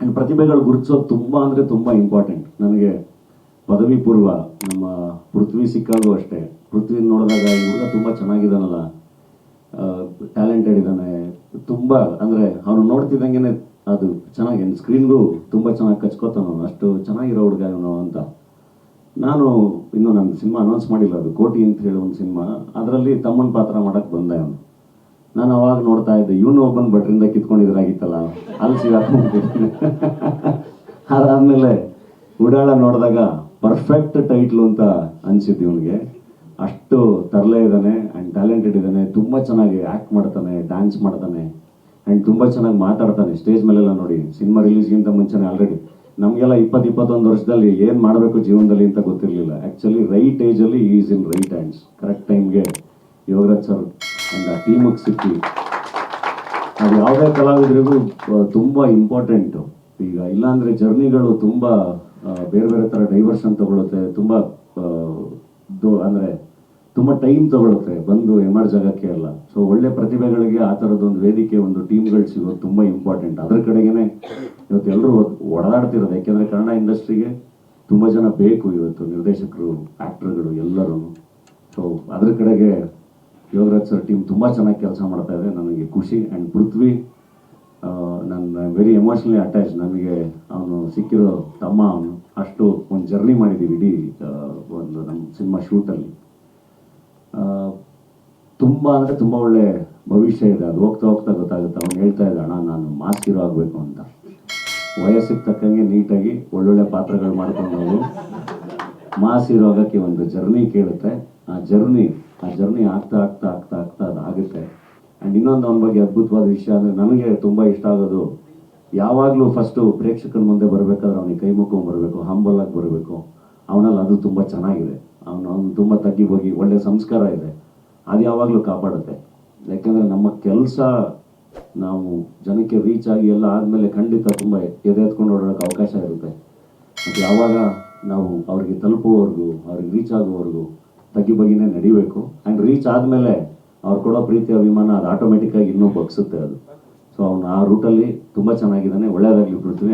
ಪ್ರತಿಭೆಗಳು ಗುರುತಿಸೋದು ತುಂಬ ಅಂದರೆ ತುಂಬ ಇಂಪಾರ್ಟೆಂಟ್ ನನಗೆ ಪದವಿ ಪೂರ್ವ ನಮ್ಮ ಪೃಥ್ವಿ ಸಿಕ್ಕಾಗೂ ಅಷ್ಟೇ. ಪೃಥ್ವಿ ನೋಡಿದಾಗ ಈ ಹುಡುಗ ತುಂಬ ಚೆನ್ನಾಗಿದ್ದಾನಲ್ಲ. ಟ್ಯಾಲೆಂಟೆಡ್ ಇದ್ದಾನೆ. ತುಂಬ ಅಂದರೆ ಅವನು ನೋಡ್ತಿದ್ದಂಗೆ ಅದು ಚೆನ್ನಾಗಿ ಸ್ಕ್ರೀನ್ಗೂ ತುಂಬ ಚೆನ್ನಾಗಿ ಕಚ್ಕೋತಾನ ಅಷ್ಟು ಚೆನ್ನಾಗಿರೋ ಹುಡುಗ ಇವನು ಅಂತ. ನಾನು ಇನ್ನೂ ನನ್ನ ಸಿನಿಮಾ ಅನೌನ್ಸ್ ಮಾಡಿಲ್ಲ ಅದು. ಕೋಟಿ ಅಂತ ಹೇಳೋ ಒಂದು ಸಿನಿಮಾ. ಅದರಲ್ಲಿ ತಮ್ಮನ ಪಾತ್ರ ಮಾಡೋಕ್ಕೆ ಬಂದೆ ಅವನು. ನಾನು ಅವಾಗ ನೋಡ್ತಾ ಇದ್ದೆ, ಇವನು ಒಬ್ಬನ ಭಟ್ರಿಂದ ಕಿತ್ಕೊಂಡಿದ್ರಾಗಿತ್ತಲ್ಲ, ಅಲ್ಲಿ ಸಿಗಾಕೊಂಡ್ಬಿಟ್ಟಿದ್ದೀನಿ ಅದಾದ್ಮೇಲೆ ಉಡಾಳ ನೋಡಿದಾಗ ಪರ್ಫೆಕ್ಟ್ ಟೈಟ್ಲು ಅಂತ ಅನಿಸಿದ್ದು ಇವನಿಗೆ. ಅಷ್ಟು ತರಲೆ ಇದ್ದಾನೆ ಆ್ಯಂಡ್ ಟ್ಯಾಲೆಂಟೆಡ್ ಇದ್ದಾನೆ ತುಂಬ ಚೆನ್ನಾಗಿ ಆ್ಯಕ್ಟ್ ಮಾಡ್ತಾನೆ ಡ್ಯಾನ್ಸ್ ಮಾಡ್ತಾನೆ ಆ್ಯಂಡ್ ತುಂಬ ಚೆನ್ನಾಗಿ ಮಾತಾಡ್ತಾನೆ. ಸ್ಟೇಜ್ ಮೇಲೆಲ್ಲ ನೋಡಿ, ಸಿನಿಮಾ ರಿಲೀಸ್ಗಿಂತ ಮುಂಚೆನೇ ಆಲ್ರೆಡಿ ನಮಗೆಲ್ಲ ಇಪ್ಪತ್ತು ಇಪ್ಪತ್ತೊಂದು ವರ್ಷದಲ್ಲಿ ಏನು ಮಾಡಬೇಕು ಜೀವನದಲ್ಲಿ ಅಂತ ಗೊತ್ತಿರಲಿಲ್ಲ. Actually right ಏಜಲ್ಲಿ is in right hands correct ಟೈಮ್ಗೆ ಯೋಗರಾಜ್ ಸರ್ ಆ್ಯಂಡ್ ಆ ಟೀಮಿಗೆ ಸಿಕ್ಕಿ ಅದು ಯಾವುದೇ ಕಲಾವಿದರಿಗೂ ತುಂಬ ಇಂಪಾರ್ಟೆಂಟು ಈಗ ಇಲ್ಲಾಂದರೆ ಜರ್ನಿಗಳು ತುಂಬ ಬೇರೆ ಬೇರೆ ಥರ ಡೈವರ್ಷನ್ ತಗೊಳುತ್ತೆ, ತುಂಬ ಅಂದರೆ ತುಂಬ ಟೈಮ್ ತಗೊಳುತ್ತೆ ಬಂದು ಎಮರ್ಜ್ ಜಾಗಕ್ಕೆ ಎಲ್ಲ. ಸೊ ಒಳ್ಳೆ ಪ್ರತಿಭೆಗಳಿಗೆ ಆ ಥರದ್ದೊಂದು ವೇದಿಕೆ, ಒಂದು ಟೀಮ್ಗಳು ಸಿಗೋದು ತುಂಬ ಇಂಪಾರ್ಟೆಂಟ್ ಅದ್ರ ಕಡೆಗೇನೆ ಇವತ್ತು ಎಲ್ಲರೂ ಒಡದಾಡ್ತಿರೋದು ಯಾಕೆಂದರೆ ಕನ್ನಡ ಇಂಡಸ್ಟ್ರಿಗೆ ತುಂಬ ಜನ ಬೇಕು ಇವತ್ತು ನಿರ್ದೇಶಕರು ಆ್ಯಕ್ಟ್ರ್ಗಳು ಎಲ್ಲರೂ ಸೊ ಅದ್ರ ಕಡೆಗೆ ಯೋಗರಾಜ್ ಸರ್ ಟೀಮ್ ತುಂಬ ಚೆನ್ನಾಗಿ ಕೆಲಸ ಮಾಡ್ತಾ ಇದೆ. ನನಗೆ ಖುಷಿ ಆ್ಯಂಡ್ ಪೃಥ್ವಿ ನನ್ನ ವೆರಿ ಎಮೋಷ್ನಲಿ ಅಟ್ಯಾಚ್ ನನಗೆ ಅವನು ಸಿಕ್ಕಿರೋ ತಮ್ಮ ಅವನು ಅಷ್ಟು ಒಂದು ಜರ್ನಿ ಮಾಡಿದ್ದೀವಿ ಇಡೀ ಒಂದು ನಮ್ಮ ಸಿನಿಮಾ ಶೂಟಲ್ಲಿ ತುಂಬ ಅಂದರೆ ತುಂಬ ಒಳ್ಳೆ ಭವಿಷ್ಯ ಇದೆ. ಅದು ಹೋಗ್ತಾ ಹೋಗ್ತಾ ಗೊತ್ತಾಗುತ್ತೆ. ಅವನು ಹೇಳ್ತಾ ಇದ್ದ ಅಣ್ಣ, ನಾನು ಮಾಸ್ ಇರೋ ಆಗಬೇಕು ಅಂತ. ವಯಸ್ಸಿಗೆ ತಕ್ಕಂಗೆ ನೀಟಾಗಿ ಒಳ್ಳೊಳ್ಳೆ ಪಾತ್ರಗಳು ಮಾಡ್ಕೊಂಡು ಮಾಸ್ ಇರೋ ಆಗೋಕ್ಕೆ ಒಂದು ಜರ್ನಿ ಕೇಳುತ್ತೆ. ಆ ಜರ್ನಿ ಆ ಜರ್ನಿ ಆಗ್ತಾ ಆಗ್ತಾ ಆಗ್ತಾ ಆಗ್ತಾ ಅದು ಆಗುತ್ತೆ. ಆ್ಯಂಡ್ ಇನ್ನೊಂದು ಅವನ ಬಗ್ಗೆ ಅದ್ಭುತವಾದ ವಿಷಯ ಅಂದರೆ ನನಗೆ ತುಂಬ ಇಷ್ಟ ಆಗೋದು, ಯಾವಾಗಲೂ ಫಸ್ಟು ಪ್ರೇಕ್ಷಕನ ಮುಂದೆ ಬರಬೇಕಾದ್ರೆ ಅವನಿಗೆ ಕೈ ಮುಕ್ಕೊಂಡು ಬರಬೇಕು ಹಂಬಲಾಗಿ ಬರಬೇಕು. ಅವನಲ್ಲಿ ಅದು ತುಂಬ ಚೆನ್ನಾಗಿದೆ. ಅವನು ಅವನು ತುಂಬ ತಗ್ಗಿ ಹೋಗಿ ಒಳ್ಳೆ ಸಂಸ್ಕಾರ ಇದೆ. ಅದು ಯಾವಾಗಲೂ ಕಾಪಾಡುತ್ತೆ. ಯಾಕೆಂದರೆ ನಮ್ಮ ಕೆಲಸ ನಾವು ಜನಕ್ಕೆ ರೀಚ್ ಆಗಿ ಎಲ್ಲ ಆದಮೇಲೆ ಖಂಡಿತ ತುಂಬ ಎದೆ ಎತ್ಕೊಂಡು ಓಡಾಡೋಕ್ಕೆ ಅವಕಾಶ ಇರುತ್ತೆ. ಮತ್ತು ಯಾವಾಗ ನಾವು ಅವ್ರಿಗೆ ತಲುಪುವವರೆಗೂ, ಅವ್ರಿಗೆ ರೀಚ್ ಆಗೋವರೆಗೂ ತಗ್ಗಿ ಬಗ್ಗಿನೇ ನಡಿಬೇಕು. ಆ್ಯಂಡ್ ರೀಚ್ ಆದಮೇಲೆ ಅವ್ರು ಕೊಡೋ ಪ್ರೀತಿ ಅಭಿಮಾನ ಅದು ಆಟೋಮೆಟಿಕ್ಕಾಗಿ ಇನ್ನೂ ಬಗ್ಸುತ್ತೆ ಅದು. ಸೊ ಅವ್ನು ಆ ರೂಟಲ್ಲಿ ತುಂಬ ಚೆನ್ನಾಗಿದ್ದಾನೆ ಒಳ್ಳೆಯದಾಗಲಿ ಪೃಥ್ವಿ